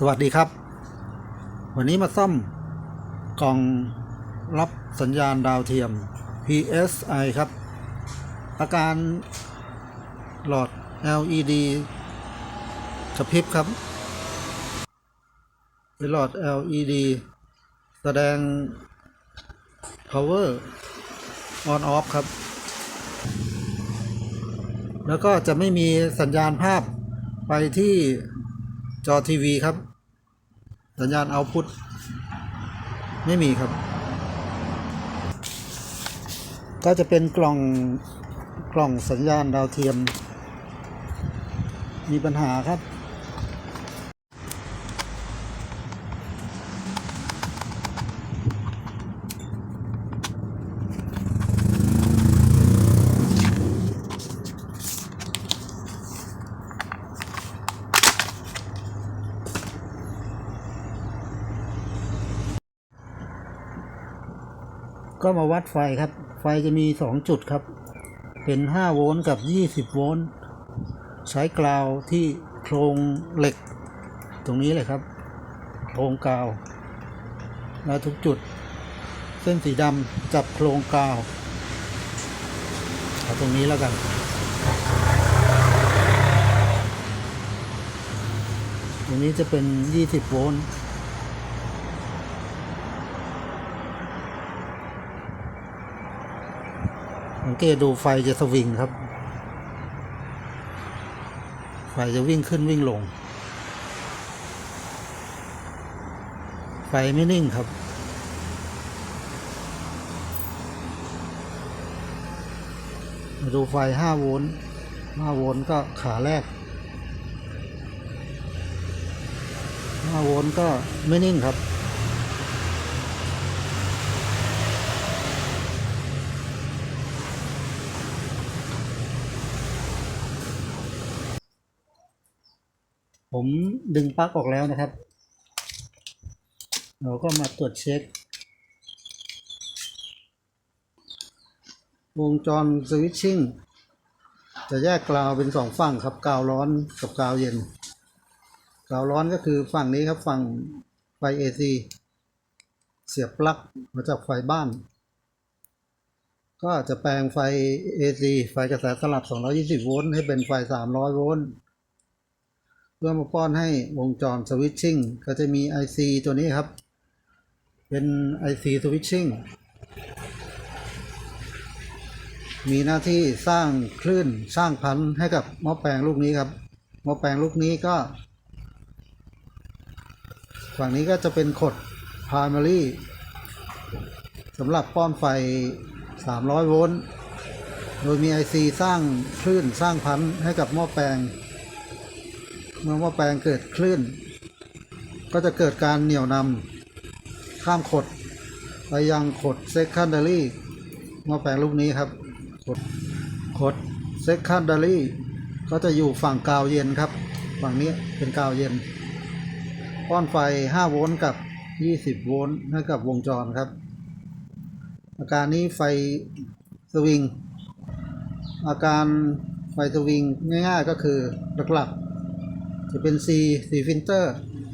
สวัสดีครับ วันนี้มาซ่อมกล่องรับสัญญาณดาวเทียม PSI ครับ อาการหลอด LED กระพริบครับเป็นหลอด LED แสดง power on off ครับ แล้วก็จะไม่มีสัญญาณภาพไปที่ จอทีวีครับ สัญญาณเอาพุทไม่มีครับ ก็จะเป็นกล่องกล่องสัญญาณดาวเทียม มีปัญหาครับ ก็มาวัดไฟครับ ไฟจะมี 2 จุดครับ เป็น 5 โวลต์กับ 20 โวลต์ ใช้กราวที่โครงเหล็ก ตรงนี้เลยครับ โครงกาว แล้วทุกจุด เส้นสีดำจับโครงกาวเอาตรงนี้แล้วกัน ตรงนี้จะเป็น 20 โวลต์ สัง เกตดูไฟจะสวิงครับ ไฟจะวิ่งขึ้นวิ่งลง ไฟไม่นิ่งครับ มาดูไฟ5โวลต์5โวลต์ก็ขาแรก5โวลต์ก็ไม่นิ่งครับ ผมดึงปลั๊กออกแล้วนะครับ เราก็มาตรวจเช็ค วงจรสวิตชิ่งจะแยกกราวเป็นสองฝั่งครับกาวร้อนกับกาวเย็นกาวร้อนก็คือฝั่งนี้ครับฝั่งไฟ AC เสียบปลั๊กมาจากไฟบ้าน ก็จะแปลงไฟ AC ไฟกระแสสลับ 220 โวลต์ให้เป็นไฟ 300 โวลต์ พื่อมาป้อนให้วงจรสวิตชิ่งก็จะมี IC ตัวนี้ครับ เป็น IC สวิตชิ่งมีหน้าที่สร้างคลื่นสร้างพันธุ์ให้กับหม้อแปลงลูกนี้ครับหม้อแปลงลูกนี้ก็ ฝั่งนี้ก็จะเป็นขด primary สำหรับป้อนไฟ 300 โวลต์ โดยมี IC สร้างคลื่นสร้างพันธุ์ให้กับหม้อแปลง เมื่อหม้อแปลงเกิดคลื่น ก็จะเกิดการเหนี่ยวนำข้ามขด ไปยังขด secondary หม้อแปลงลูกนี้ครับ ขดขด secondary ก็จะอยู่ฝั่งกาวเย็นครับ ฝั่งนี้เป็นกาวเย็นป้อนไฟ 5 โวลต์กับ 20 โวลต์ให้กับวงจรครับ อาการนี้ไฟสวิง อาการไฟสวิงง่ายๆก็คือหลักๆ จะเป็น C C filter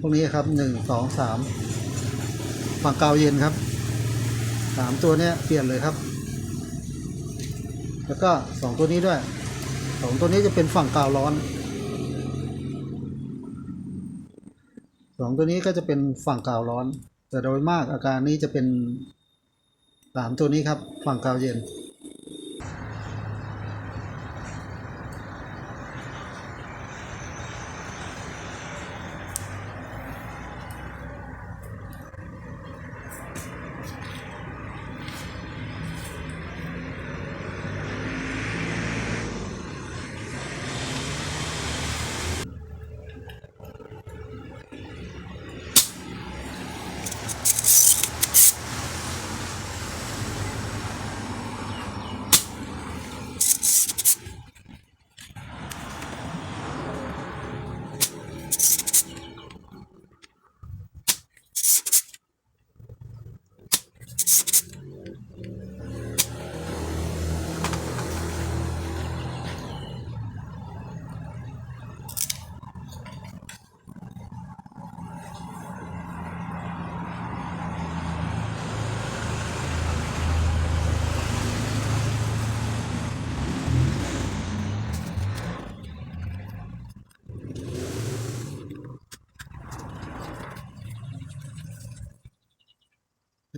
พวกนี้ครับหนึ่งสองสามฝั่งกาวเย็นครับสามตัวเนี้ยเปลี่ยนเลยครับ แล้วก็สองตัวนี้ด้วยสองตัวนี้จะเป็นฝั่งกาวร้อนสองตัวนี้ก็จะเป็นฝั่งกาวร้อน แต่โดยมากอาการนี้จะเป็นสามตัวนี้ครับ ฝั่งกาวเย็น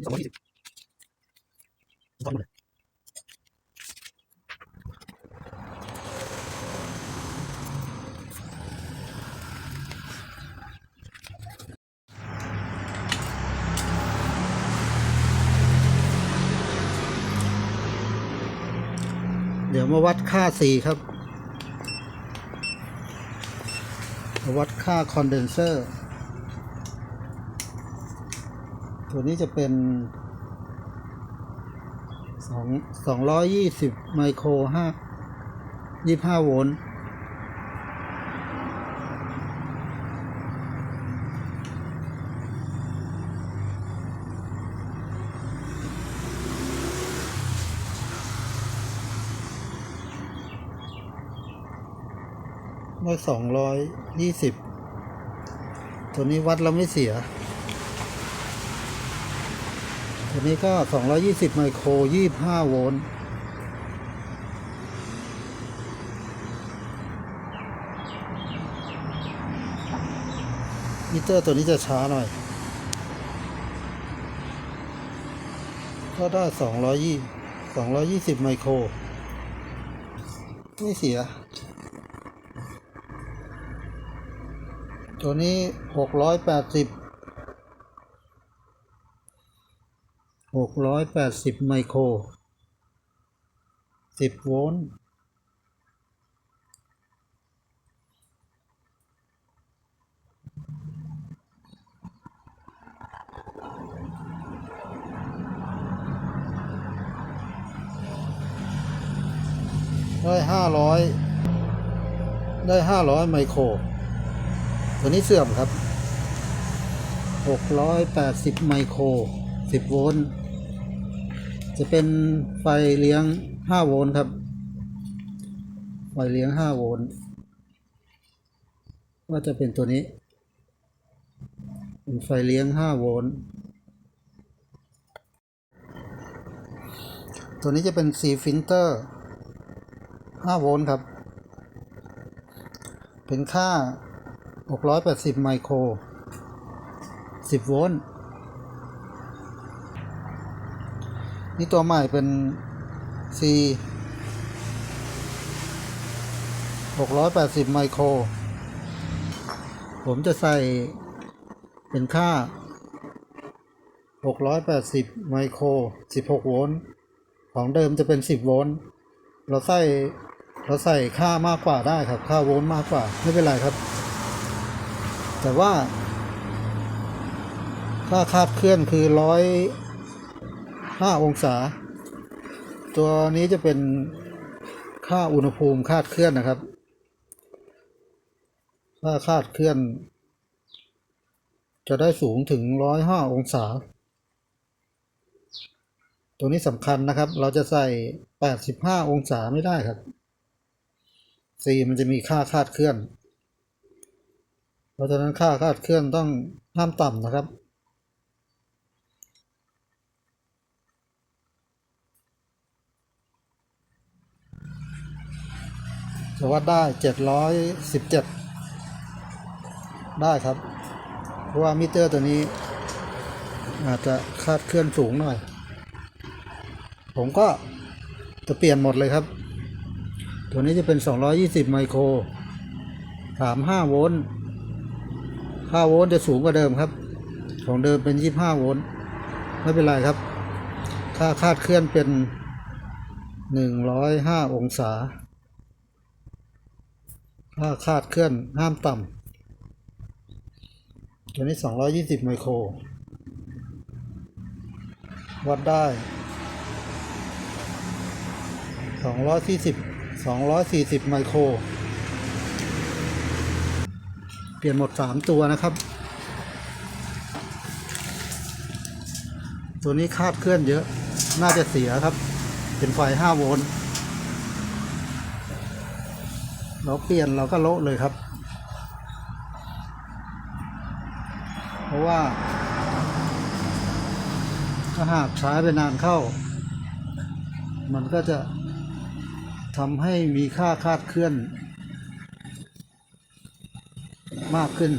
ก เดี๋ยวมาวัดค่า C ครับ มาวัดค่าคอนเดนเซอร์ ตัวนี้จะเป็น สองสองร้อยยี่สิบไมโครห้ายี่ห้าโวลต์ได้สองร้อยยี่สิบตัวนี้วัดแล้วไม่เสีย ตัวนี้ก็สองร้อยี่สิบไมโครยี่ห้าโวลต์มิเตอร์ตัวนี้จะช้าหน่อย ก็ได้สองร้อยยี่สองร้อยี่สิบไมโคร ไม่เสีย ตัวนี้ห กร้อยแปดสิบหกร้อยแปดสิบไมโครสิบโวลต์ได้ห้าร้อยได้ห้าร้อยไมโคร ตัวนี้เสื่อมครับหกร้อยแปดสิบไมโครสิบโวลต์ จะเป็นไฟเลี้ยงห้าโวลต์ครับ ไฟเลี้ยงห้าโวลต์ก็จะเป็นตัวนี้ เป็นไฟเลี้ยงห้าโวลต์ ตัวนี้จะเป็น C filter 5โวลต์ครับ เป็นค่า 680 ไมโคร 10 โวลต์ นี่ตัวใหม่เป็น C 680 ไมโคร ผมจะใส่เป็นค่า 680 ไมโคร 16 โวลต์ ของเดิมจะเป็น 10 โวลต์ เราใส่เราใส่ค่ามากกว่าได้ครับ ค่าโวลต์มากกว่า ไม่เป็นไรครับ แต่ว่า ค่าคาดเคลื่อนคือร้ ห้าองศา ตัวนี้จะเป็นค่าอุณหภูมิคาดเคลื่อนนะครับค่าคาดเคลื่อน จะได้สูงถึงร้อยห้าองศา ตัวนี้สำคัญนะครับ เราจะใส่ 85 องศาไม่ได้ครับ C มันจะมีค่าคาดเคลื่อน เพราะฉะนั้นค่าคาดเคลื่อนต้องห้ามต่ำนะครับ จะวัดได้717ได้ครับ เพราะว่ามิเตอร์ตัวนี้ อาจจะคาดเคลื่อนสูงหน่อย ผมก็จะเปลี่ยนหมดเลยครับ ตัวนี้จะเป็น 220 ไมโคร 35 โวลต์ 5 โวลต์จะสูงกว่าเดิมครับ ของเดิมเป็น 25 โวลต์ ไม่เป็นไรครับ ค่าคาดเคลื่อนเป็น 105 องศา ค่าคาดเคลื่อนห้ามต่ำตัวนี้ 220 ไมโคร วัดได้สองร้อยสี่สิบสองร้อยสี่สิบไมโคร เปลี่ยนหมดสามตัวนะครับ ตัวนี้คาดเคลื่อนเยอะ น่าจะเสียครับ เป็นไฟห้าโวลต์ เราเปลี่ยนเราก็โละเลยครับ เพราะว่า ถ้าหากใช้ไปนานเข้า มันก็จะทำให้มีค่าคาดเคลื่อน มากขึ้น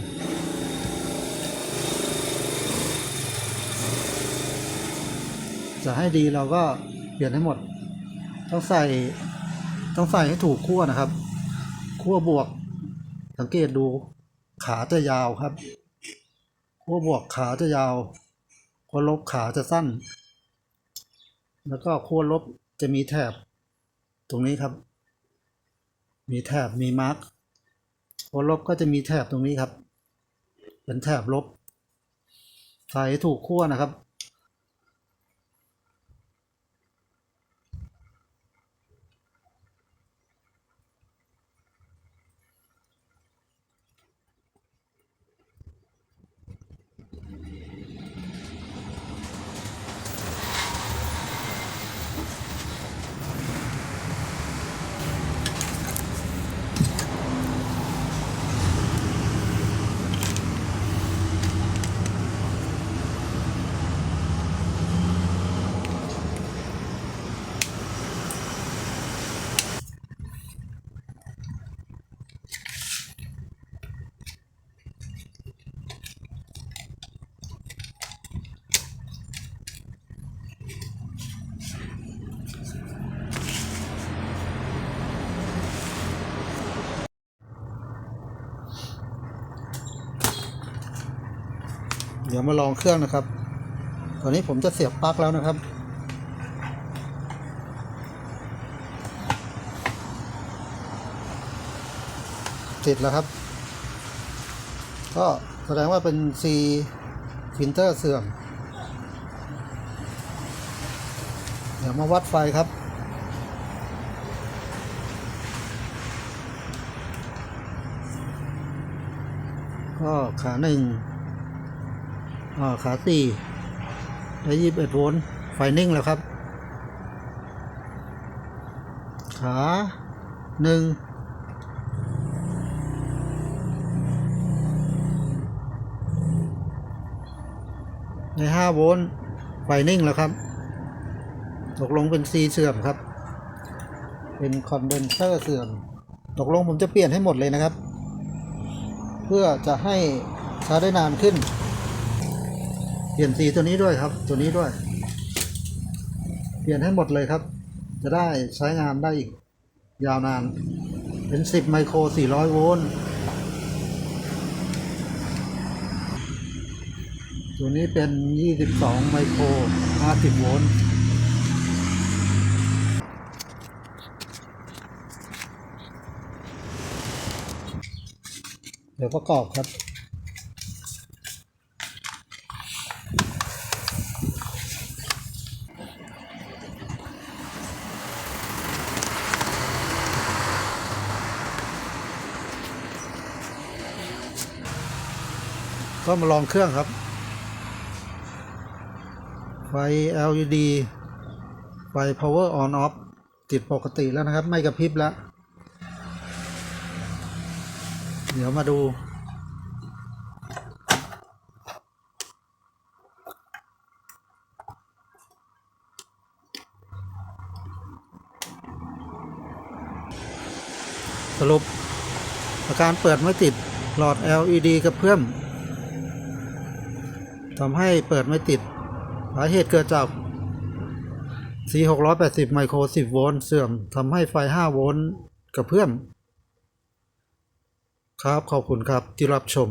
จะให้ดีเราก็เปลี่ยนให้หมด ต้องใส่ต้องใส่ให้ถูกขั้วนะครับ ขั้วบวก สังเกตดู ขาจะยาวครับขั้วบวกขาจะยาวขั้วลบขาจะสั้น แล้วก็ขั้วลบจะมีแถบ ตรงนี้ครับ มีแถบมีมาร์กขั้วลบก็จะมีแถบตรงนี้ครับ เป็นแถบลบใส่ให้ถูกขั้วนะครับ เดี๋ยวมาลองเครื่องนะครับ ตอนนี้ผมจะเสียบปลั๊กแล้วนะครับ ติดแล้วครับ ก็แสดงว่าเป็น C ฟิลเตอร์เสื่อม เดี๋ยวมาวัดไฟครับก็ขาหนึ่ง อ่าขาสี่ได้ยี่สิบเอ็ดโวลต์ไฟนิ่งแล้วครับ ขาหนึ่งในห้าโวลต์ไฟนิ่งแล้วครับ ตกลงเป็น C เสื่อมครับ เป็นคอนเดนเซอร์เสื่อม ตกลงผมจะเปลี่ยนให้หมดเลยนะครับ เพื่อจะให้ใช้ได้นานขึ้น เปลี่ยนสีตัวนี้ด้วยครับ ตัวนี้ด้วย เปลี่ยนให้หมดเลยครับ จะได้ใช้งานได้อีก ยาวนาน เป็น 10 ไมโคร 400 โวลต์ตัวนี้เป็น 22 ไมโคร 50 โวลต์เดี๋ยวประกอบครับ ก็มาลองเครื่องครับ ไฟ LED ไฟ power on off ติดปกติแล้วนะครับ ไม่กระพริบแล้ว เดี๋ยวมาดูสรุปอาการเปิดไม่ติดหลอด LED กระเพื่อม ทำให้เปิดไม่ติด สาเหตุเกิดจาก C 680 ไมโคร 10 โวลต์เสื่อมทำให้ไฟ 5 โวลต์กระเพื่อมครับ ขอบคุณครับที่รับชม